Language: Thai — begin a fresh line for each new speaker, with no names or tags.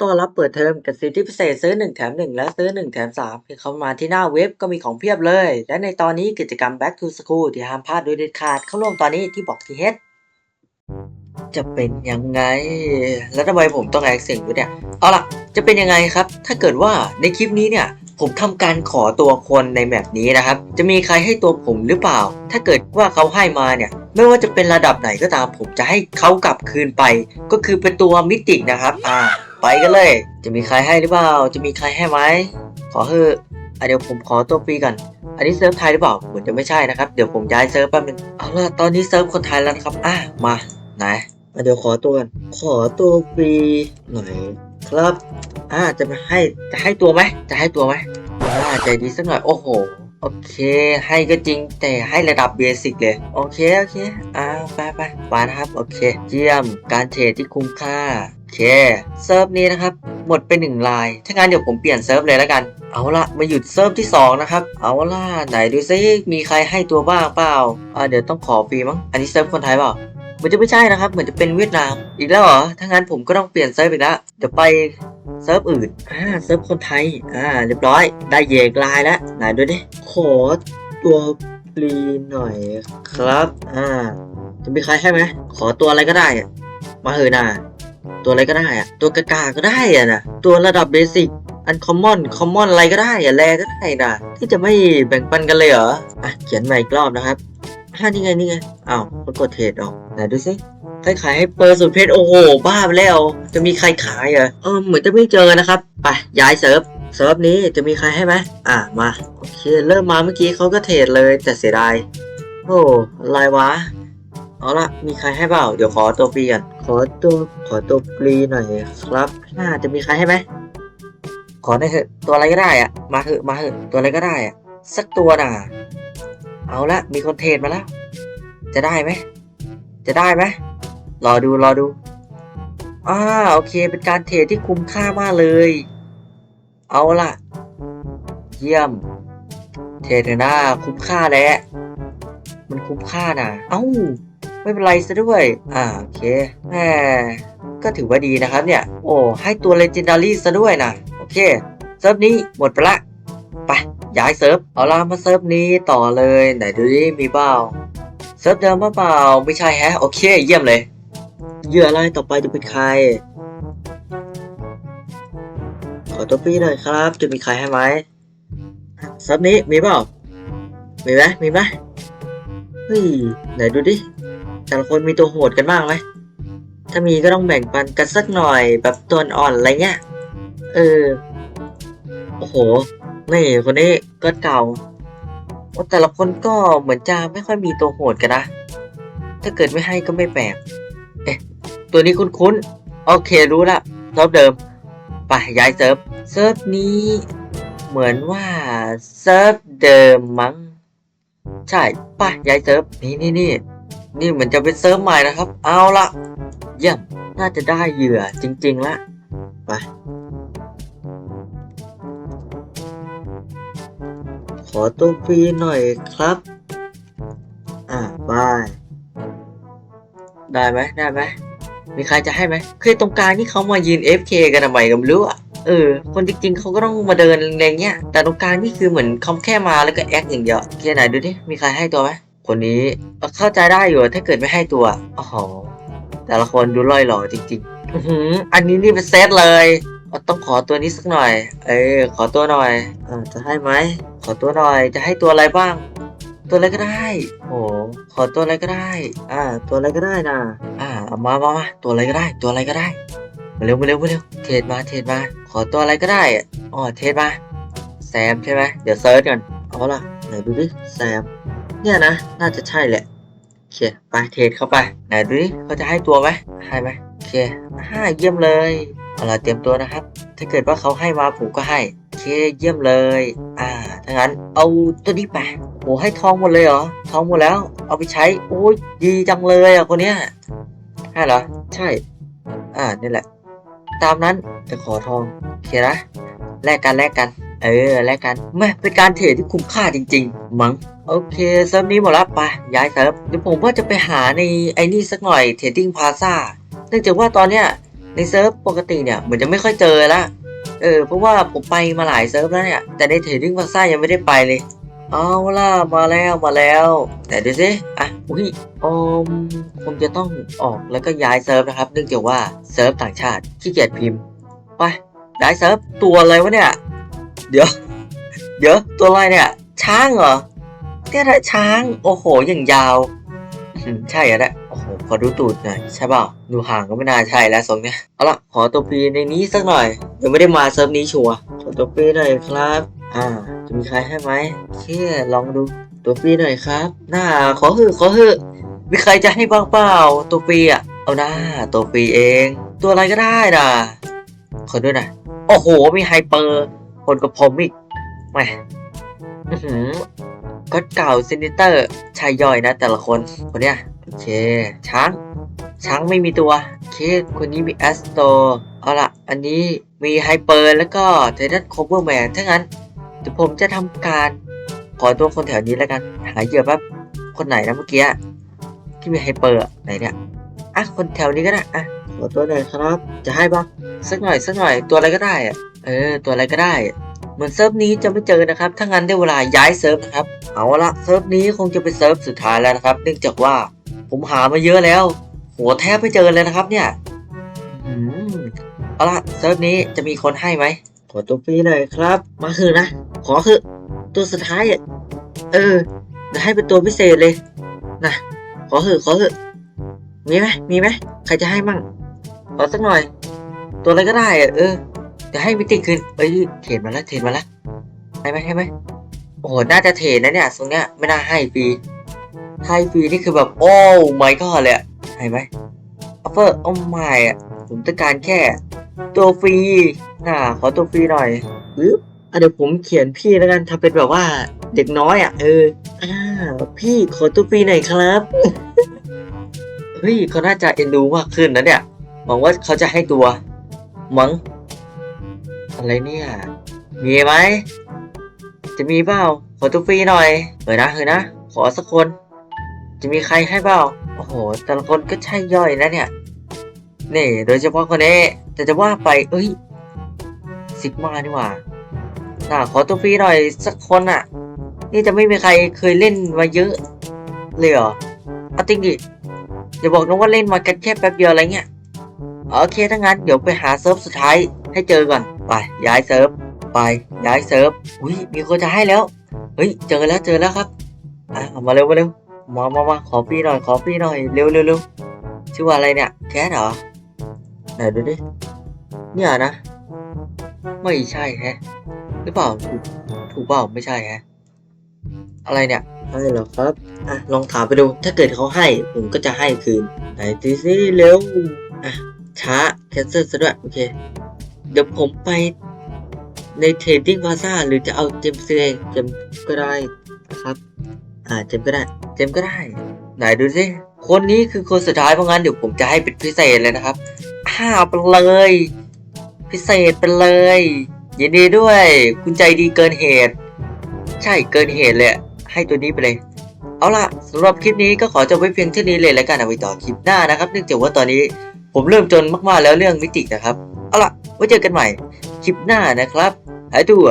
ต้อนรับเปิดเทอมกับสิทธิพิเศษซื้อ 1 แถม 1 และซื้อ 1 แถม3เพียงเข้ามาที่หน้าเว็บก็มีของเพียบเลย และในตอนนี้กิจกรรม Back to School ที่ห้ามพลาดโดยเด็ดขาดเข้าร่วมตอนนี้ที่บอกทีเฮดจะเป็นยังไง แล้วทำไมผมต้องแอคเสียงด้วยเนี่ย เอาล่ะ จะเป็นยังไงครับ ถ้าเกิดว่าในคลิปนี้เนี่ย ผมทำการขอตัวคนในแมปนี้นะครับ จะมีใครให้ตัวผมหรือเปล่า ถ้าเกิดว่าเขาให้มาเนี่ยไม่ว่าจะเป็นระดับไหนก็ตาม ผมจะให้เขากลับคืนไป ก็คือเป็นตัวมิตินะครับ อ่า ไปกันเลย จะมีใครให้หรือเปล่า จะมีใครให้ไหม ขอเถอะอะเดี๋ยวผมขอตัวฟรีก่อน อันนี้เซิร์ฟไทยหรือเปล่าเหมือนจะไม่ใช่นะครับ เดี๋ยวผมย้ายเซิร์ฟแป๊บนึง เอาล่ะ ตอนนี้เซิร์ฟคนไทยแล้วนะครับ อะ มาไหนเดี๋ยวขอตัวก่อนขอตัวฟรีหน่อยครับ อ่า จะมาให้ จะให้ตัวไหม จะให้ตัวไหมอ่าใจดีสักหน่อย โอ้โห โอเค ให้ก็จริงแต่ให้ระดับเบสิกเลย โอเค โอเคอ่าไปไปไปนะครับ โอเค เยี่ยม การเทรดที่คุ้มค่า โอเค เซิร์ฟนี้นะครับ หมดไปหนึ่งลาย ถ้างั้นเดี๋ยวผมเปลี่ยนเซิร์ฟเลยแล้วกัน เอาละมาหยุดเซิร์ฟที่ 2 นะครับ เอาละไหนดูซิ มีใครให้ตัวบ้างเปล่า อ่า เดี๋ยวต้องขอฟรีมั้ง อันนี้เซิร์ฟคนไทยเปล่าเหมือนจะไม่ใช่นะครับ เหมือนจะเป็นเวียดนาม อีกแล้วเหรอ ถ้างั้นผมก็ต้องเปลี่ยนเซิร์ฟอีกแล้วเดี๋ยวไป เซิร์ฟอื่น อ่า เซิร์ฟคนไทย อ่า เรียบร้อย ได้เยกลายแล้ว ไหนดูดิ ขอตัวฟรีหน่อยครับ อ่า จะมีใครให้ไหม ขอตัวอะไรก็ได้ มาเหอะนะตัวอะไรก็ได้อะตัวกากาก็ได้อะนะ ตัวระดับเบสิก อันคอมมอน คอมมอนอะไรก็ได้อะแรก็ได้นะ ที่จะไม่แบ่งปันกันเลยเหรอ อะ เขียนใหม่อีกรอบนะครับฮ่านี่ไง นี่ไงอ้าวปรากฏเทรดออก ไหนดูสิ ใครขายให้เปอร์สุดเพชรโอ้โห บ้าไปแล้ว จะมีใครขายเหรอเออเหมือนจะไม่เจอนะครับไปย้ายเซิร์ฟเซิร์ฟนี้จะมีใครให้ไหมอะมาโอเคเริ่มมาเมื่อกี้เขาก็เทรดเลยแต่เสียดายโอ้อะไรวะเอาละมีใครให้เปล่า เดี๋ยวขอตัวฟรีกันขอตัวขอตัวฟรีหน่อยครับ น่าจะมีใครให้ไหมขอได้เถอะตัวอะไรก็ได้อะมาเถอะมาเถอะตัวอะไรก็ได้อะสักตัวน่ะ เอาละมีคนเทรดมาแล้ว จะได้ไหมจะได้ไหม รอดูรอดูอ่าโอเค เป็นการเทรดที่คุ้มค่ามากเลย เอาล่ะ เยี่ยม เทรดเถอะนะคุ้มค่าแหละมันคุ้มค่านะเอ้า ไม่เป็นไรซะด้วย อ่าโอเคแหมก็ถือว่าดีนะครับเนี่ย โอ้ ให้ตัวเล g e n d a r y ซะด้วยนะโอเค เซิร์ฟนี้หมดไปละ ไป ย้ายเซิร์ฟ เอาล่ะมาเซิร์ฟนี้ต่อเลย ไหนดูดิมีเปล่า เซิร์ฟเดิมเปล่า ไม่ใช่แฮะ โอเค เยี่ยมเลย เหยื่ออะไรายต่อไปจะเป็นใคร ขอตัวฟรีหน่อยครับ จะมีใครให้ไหมซิร์นี้มีเปล่า มีไหมมีไหมเฮ้ยไหนดูดิ แต่ละคนมีตัวโหดกันบ้างไหม ถ้ามีก็ต้องแบ่งปันกันสักหน่อยแบบตัวอ่อนอะไรเงี้ย เออ โอ้โห นี่คนนี้ก็เก่าแต่ละคนก็เหมือนจะไม่ค่อยมีตัวโหดกันนะ ถ้าเกิดไม่ให้ก็ไม่แปลก เอ๊ะ ตัวนี้คุ้นๆ โอเครู้ละเซิร์ฟเดิม ไปย้ายเซิร์ฟ เซิร์ฟนี้ เหมือนว่าเซิร์ฟเดิมมั้ง ใช่ไปย้ายเซิร์ฟ นี่นี่นี่นี่เหมือนจะเป็นเซิร์ฟใหม่นะครับ เอาละเยี่ยม น่าจะได้เหยื่อจริงๆละ ไป ขอตัวฟรีหน่อยครับ อ่าบาย ได้ไหมได้ไหม มีใครจะให้ไหมคือตรงกลางนี่เขามายืน FK กันทำไมก็ไม่รู้อะเออ คนจริงๆเขาก็ต้องมาเดินอะไรเงี้ย แต่ตรงกลางนี่คือเหมือนเขาแค่มาแล้วก็แอคอย่างเดียวโอเคไหนดูดิ มีใครให้ตัวไหมคนนี้เข้าใจได้อยู่ถ้าเกิดไม่ให้ตัวอ้โหแต่ละคนดูล่อยหล่อจริงๆอืออันนี้นี่เป็นเซตเลยเต้องขอตัวนี้สักหน่อย เออขอตัวหน่อยอ่าจะให้ไหม ขอตัวหน่อย จะให้ตัวอะไรบ้าง ตัวอะไรก็ได้โอ้ขอตัวอะไรก็ได้ อ่า ตัวอะไรก็ได้นะ เอามามามาตัวอะไรก็ได้ ตัวอะไรก็ได้ มาเร็วมาเร็วมาเร็ว เทรดมา เทรดมา ขอตัวอะไรก็ได้อ๋อเทรดมา แซมใช่ไหมเดี๋ยวเซิร์ชกันเอาล่ะไหนดูดิ แซม เนี่ยนะ น่าจะใช่แหละโอเคไปเทรดเข้าไป ไหนดูดิเขาจะให้ตัวไหมให้ไหมโอเคห้าเยี่ยมเลยเอาล่ะเตรียมตัวนะครับ ถ้าเกิดว่าเขาให้มาผมก็ให้โอเคเยี่ยมเลย อ่าถ้างั้นเอาตัวนี้ไปโอ้ให้ทองหมดเลยเหรอทองหมดแล้ว เอาไปใช้โอ้ยดีจังเลยอะคนเนี้ย ให้เหรอ ใช่ อ่า นี่แหละ ตามนั้นจะขอทองโอเคนะ แลกกันแลกกัน เออ แลกกันแม่เป็นการเทรดที่คุ้มค่าจริง ๆ มั้ง โอเคเซิร์ฟนี้หมดแล้วไป ย้ายเซิร์ฟ เดี๋ยวผมว่าจะไปหาในไอ้นี่สักหน่อยเทรดดิ้งพาซาเนื่องจากว่าตอนเนี้ยในในเซิร์ฟปกติเนี่ยเหมือนจะไม่ค่อยเจอละ เออ เพราะว่าผมไปมาหลายเซิร์ฟแล้วเนี่ย แต่ในเทรดดิ้งพาซ่ายังไม่ได้ไปเลย เอาล่ะมาแล้วมาแล้ว แต่ดูสิอะอุ้ยอมคงจะต้องออกแล้วก็ย้ายเซิร์ฟนะครับเนื่องจากว่าเซิร์ฟต่างชาติขี้เกียจพิมพ์ไปย้ายเซิร์ฟตัวอะไรวะเนี่ย เดี๋ยว เดี๋ยวตัวอะไรเนี่ย ช้างเหรอเนี่ยแหละช้าง โอ้โหอย่างยาวใช่อะแหละโอ้โหขอดูตูดหน่อยใช่เปล่าดูห่างก็ไม่น่าใช่แล้วทรงเนี้ยเอาละขอตัวปีในนี้สักหน่อยยังไม่ได้มาเซิร์ฟนี้ชัวร์ขอตัวปีหน่อยครับ อ่า จะมีใครให้ไหมเชี่ยลองดูตัวปีหน่อยครับหน้าขอหือขอหือมีใครจะให้บ้างเปล่าตัวปีอะเอาหน้าตัวปีเอง ตัวอะไรก็ได้นะขอด้วยหน่อยโอ้โห มีไฮเปอร์ คนกับผมอีกแหมก็เก่าซินิเตอร์ชายย่อยนะ แต่ละคน คนเนี้ยโอเค ช้าง ช้างไม่มีตัวเคคนนี้มีแอสโตเอาละอันนี้มีไฮเปอร์แล้วก็ไททันโคเวอร์แมนถ้างั้น เดี๋ยวผมจะทำการขอตัวคนแถวนี้แล้วกัน หาเหยื่อแป๊บคนไหนนะเมื่อกี้ที่มีไฮเปอร์ไหนเนี่ยอะคนแถวนี้ก็ได้อะขอตัวหน่อยครับ จะให้ปะสักหน่อยสักหน่อยตัวอะไรก็ได้อะเออ ตัวอะไรก็ได้ เหมือนเซิร์ฟนี้จะไม่เจอนะครับถ้างั้นได้เวลาย้ายเซิร์ฟนะครับเอาละเซิร์ฟนี้คงจะเป็นเซิร์ฟสุดท้ายแล้วนะครับ เนื่องจากว่าผมหามาเยอะแล้วโหแทบไม่เจอเลยนะครับเนี่ยอืมเอาละเซิร์ฟนี้จะมีคนให้ไหม ขอตัวฟรีหน่อยครับ มาคือนะ ขอคือ ตัวสุดท้ายอะเออจะให้เป็นตัวพิเศษเลยนะขอคือขอคือมีไหมมีไหมใครจะให้มั่งขอสักหน่อย ตัวอะไรก็ได้อะเออจะให้มิติคืนเอ้ยเทรดมาแล้วเทรดมาแล้วให้ไหมให้ไหมโอ้โหน่าจะเทรดนะเนี่ยทรงเนี้ยไม่น่าให้ฟรีให้ฟรีนี่คือแบบโอ้ไม่ก็เลยอะให้ไหมออฟเฟอร์โอ้ไม่อะผมต้องการแค่ ตัวฟรีน่าขอตัวฟรีหน่อยปึ๊บอะเดี๋ยวผมเขียนพี่แล้วกันทำเป็นแบบว่าเด็กน้อยอะเอออ่าพี่ขอตัวฟรีหน่อยครับเฮ้ยเขาน่าจะเอ็นดูมากขึ้นนะเนี่ยหวังว่าเขาจะให้ตัวมั้งอะไรเนี่ยมีไหมจะมีเปล่าขอตัวฟรีหน่อยเฮ้ยนะเฮ้ยนะขอสักคน จะมีใครให้เปล่าโอ้โหแต่ละคนก็ใช่ย่อยนะเนี่ยนี่โดยเฉพาะคนนี้ แต่จะว่าไปเอ้ยซิกมานี่ว่าน่าขอตัวฟรีหน่อยสักคนอะ นี่จะไม่มีใครเคยเล่นมาเยอะเลยเหรอเอาจริงดิอย่าบอกนะว่าเล่นมากันแค่แป๊บเดียวอะไรเงี้ยโอเคถ้างั้นเดี๋ยวไปหาเซิร์ฟสุดท้ายให้เจอก่อนไปย้ายเซิร์ฟไปย้ายเซิร์ฟอุ้ยมีคนจะให้แล้วเฮ้ยเจอแล้วเจอแล้วครับอะมาเร็วมาเร็วมามามาขอฟรีหน่อยขอฟรีหน่อยเร็วเร็วเร็วชื่อว่าอะไรเนี่ยแคทเหรอไหนดูดิ เนี่ยนะ ไม่ใช่แฮะ หรือเปล่าถูกถูกเปล่าไม่ใช่แฮะ อะไรเนี่ยให้เหรอครับ อะ ลองถามไปดู ถ้าเกิดเขาให้ ผมก็จะให้คืน ไหนตีสิเร็ว อะ ช้า แคนเซิลซะด้วย โอเค เดี๋ยวผมไปในเทรดดิ้งพาซ่าหรือจะเอาเจมส์เองเจมส์ก็ได้นะครับ อ่า เจมส์ก็ได้ เจมส์ก็ได้ ไหนดูสิ คนนี้คือคนสุดท้ายเพราะงั้นเดี๋ยวผมจะให้เป็นพิเศษเลยนะครับอ้าไปเลย พิเศษไปเลยยินดีด้วย คุณใจดีเกินเหตุ ใช่เกินเหตุเลยให้ตัวนี้ไปเลย เอาล่ะสำหรับคลิปนี้ก็ขอจบไว้เพียงเท่านี้เลยแล้วกันเอาไว้ต่อคลิปหน้านะครับ เนื่องจากว่าตอนนี้ผมเริ่มจนมากๆแล้วเรื่องมิตินะครับ เอาล่ะไว้เจอกันใหม่คลิปหน้านะครับหายตัว